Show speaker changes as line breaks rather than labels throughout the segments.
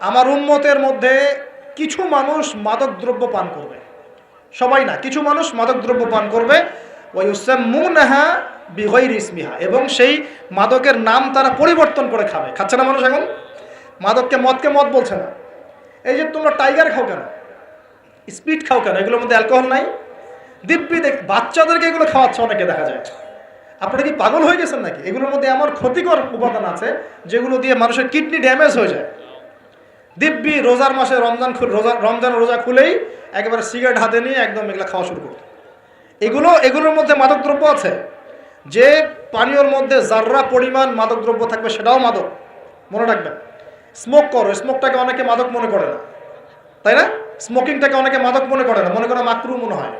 আমার উম্মতের মধ্যে কিছু মানুষ মাদক দ্রব্য পান করবে। সবাই না, কিছু মানুষ মাদক দ্রব্য পান করবে। ওই উসাম্মুনাহা বিগৈর ইসমিহা, এবং সেই মাদকের নাম তারা পরিবর্তন করে খাবে। খাচ্ছে না মানুষ এখন? মাদককে মদকে মদ বলছে না। এই যে তোমরা টাইগার খাও কেন? স্পিড খাও কেন? এগুলোর মধ্যে অ্যালকোহল নাই? দিব্যি দেখ, বাচ্চাদেরকে এগুলো খাওয়াচ্ছে অনেকে দেখা যায়। আপনারা কি পাগল হয়ে গেছেন নাকি? এগুলোর মধ্যে এমন ক্ষতিকর উপাদান আছে, যেগুলো দিয়ে মানুষের কিডনি ড্যামেজ হয়ে যায়। দিব্যি রোজার মাসে রমজান রোজা রমজান রোজা খুলেই একেবারে সিগারেট হাতে নিয়ে একদম এগুলো খাওয়া শুরু করতো। এগুলো এগুলোর মধ্যে মাদকদ্রব্য আছে। যে পানীয়র মধ্যে যার্রা পরিমাণ মাদকদ্রব্য থাকবে সেটাও মাদক। মনে রাখবেন। স্মোক করো, স্মোকটাকে অনেকে মাদক মনে করে না। তাই না? স্মোকিংটাকে অনেকে মাদক মনে করে না। মনে করে মাকরু মনে হয়।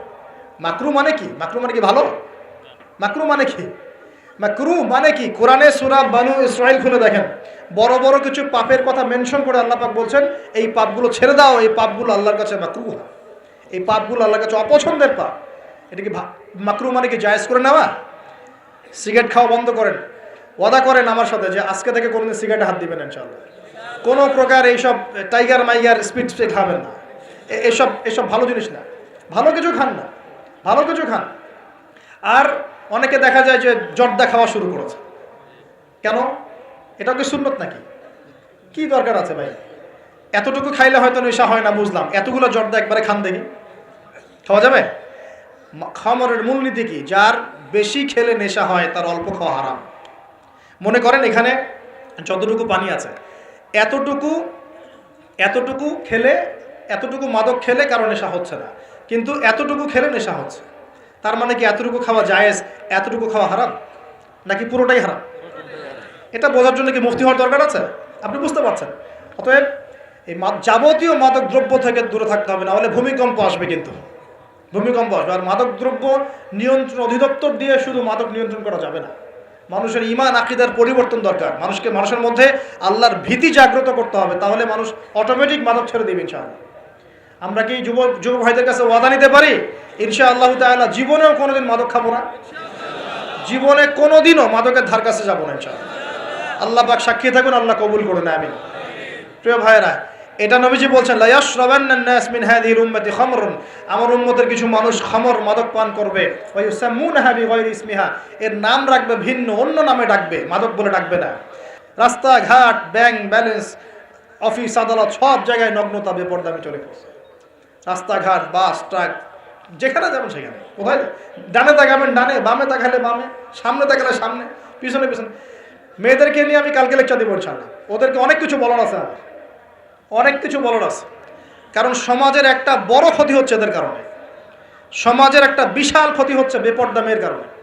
মাকরু মানে কি? মাকরু মানে কি ভালো? মাকরু মানে কি? মাকরু মানে কি? কোরআনে সুরা বানু ইসরাইল খুলে দেখেন। বড় বড় কিছু পাপের কথা মেনশন করে আল্লাহ পাক বলছেন, এই পাপগুলো ছেড়ে দাও, এই পাপগুলো আল্লাহর কাছে মাকরু এই পাপগুলো আল্লাহর কাছে অপছন্দের পাপ। এটা কি মাকরু মানে কি জায়েজ করে নেওয়া? সিগারেট খাওয়া বন্ধ করেন। ওয়াদা করেন আমার সাথে যে আজকে থেকে কোনোদিন সিগারেটে হাত দিবেন ইনশাল্লাহ কোনো প্রকার এইসব টাইগার মাইগার স্পিড খাবেন না। এসব এসব ভালো জিনিস না। ভালো কিছু খান না। ভালো কিছু খান। আর অনেকে দেখা যায় যে জর্দা খাওয়া শুরু করেছে। কেন? এটা কি সুন্নত নাকি? কি দরকার আছে ভাই? এতটুকু খাইলে হয়তো নেশা হয় না, বুঝলাম। এতগুলো জর্দা একবারে খান দেখি। খাওয়া যাবে? খামরের মূলনীতি কি? যার বেশি খেলে নেশা হয়, তার অল্প খাওয়া হারাম। মনে করেন এখানে যতটুকু পানি আছে, এতটুকু এতটুকু খেলে, এতটুকু মাদক খেলে কারও নেশা হচ্ছে না। কিন্তু এতটুকু খেলে নেশা হচ্ছে। তার মানে কি এতটুকু খাওয়া জায়েজ, এতটুকু খাওয়া হারাম? নাকি পুরোটাই হারাম? এটা বোঝার জন্য কি মুফতি হওয়ার দরকার আছে? আপনি বুঝতে পারছেন। অতএব এই যাবতীয় মাদক দ্রব্য থেকে দূরে থাকতে হবে না হলে ভূমিকম্প আসবে কিন্তু। ভূমিকম্প আসবে। আর মাদক দ্রব্য নিয়ন্ত্রণ অধিদপ্তর দিয়ে শুধু মাদক নিয়ন্ত্রণ করা যাবে না। মানুষের ইমান আকিদার পরিবর্তন দরকার। মানুষকে, মানুষের মধ্যে আল্লাহর ভীতি জাগ্রত করতে হবে, তাহলে মানুষ অটোমেটিক মাদক ছেড়ে দেবে, ইনশাআল্লাহ। আমরা কি যুব যুব ভাইদের কাছে ওয়াদা নিতে পারি? ইনশা আল্লাহ তাআলা জীবনেও কোনোদিন মাদক খাব না। জীবনে কোনোদিনও মাদকের ধার কাছে যাব না ইনশাআল্লাহ। আল্লাহ পাক সাক্ষী থাকুন, আল্লাহ কবুল করুন, আমিন। প্রিয় ভাইরা এটা নবীজি বলছেন আমার উম্মতের কিছু মানুষ খামর মাদক পান করবে। ইসমিহা। এর নাম রাখবে ভিন্ন, অন্য নামে ডাকবে, মাদক বলে ডাকবে না। রাস্তাঘাট, ব্যাংক ব্যালেন্স, অফিস, আদালত সব জায়গায় নগ্নতা, বেপরদামি চলে পড়ছে রাস্তাঘাট, বাস, ট্রাক, যেখানে যাবেন সেখানে। কোথায়? ডানে তাকাবেন, ডানে, বামে তাকালে বামে, সামনে তাকালে সামনে, পিছনে পিছনে। মেয়েদেরকে নিয়ে আমি কালকে লেকচার দেবো ইনশাল্লাহ ওদেরকে অনেক কিছু বলার আছে আমার। অনেক কিছু বলার আছে। কারণ সমাজের একটা বড় ক্ষতি হচ্ছে এদের কারণে। সমাজের একটা বিশাল ক্ষতি হচ্ছে বেপর্দা মেয়ের কারণে।